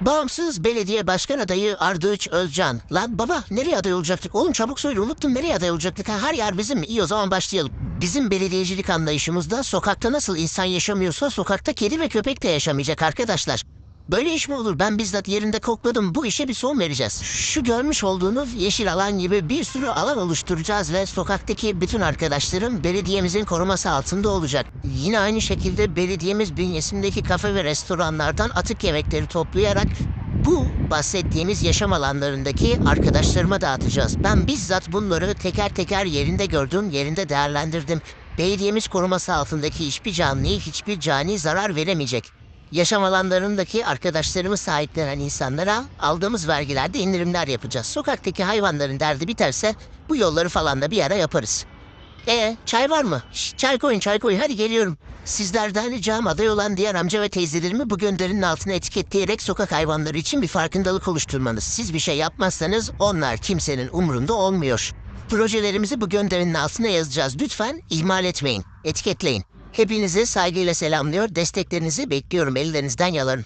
Bağımsız Belediye Başkan Adayı Ardıç Özcan. Lan baba nereye aday olacaktık? Oğlum çabuk söyle unuttum nereye aday olacaktık? Ha, her yer bizim? İyi o zaman başlayalım. Bizim belediyecilik anlayışımızda sokakta nasıl insan yaşamıyorsa sokakta kedi ve köpek de yaşamayacak arkadaşlar. Böyle iş mi olur? Ben bizzat yerinde kokladım. Bu işe bir son vereceğiz. Şu görmüş olduğunuz yeşil alan gibi bir sürü alan oluşturacağız ve sokaktaki bütün arkadaşlarım belediyemizin koruması altında olacak. Yine aynı şekilde belediyemiz bünyesindeki kafe ve restoranlardan atık yemekleri toplayarak bu bahsettiğimiz yaşam alanlarındaki arkadaşlarıma dağıtacağız. Ben bizzat bunları teker teker yerinde gördüm, yerinde değerlendirdim. Belediyemiz koruması altındaki hiçbir canlıya hiçbir cani zarar veremeyecek. Yaşam alanlarındaki arkadaşlarımı sahiplenen insanlara aldığımız vergilerde indirimler yapacağız. Sokaktaki hayvanların derdi biterse bu yolları falan da bir ara yaparız. E çay var mı? Şş, çay koyun çay koyun hadi geliyorum. Sizlerden ricam aday olan diğer amca ve teyzelerimi bu gönderinin altına etiketleyerek sokak hayvanları için bir farkındalık oluşturmanız. Siz bir şey yapmazsanız onlar kimsenin umrunda olmuyor. Projelerimizi bu gönderinin altına yazacağız. Lütfen ihmal etmeyin. Etiketleyin. Hepinizi saygıyla selamlıyor. Desteklerinizi bekliyorum. Ellerinizden yalarım.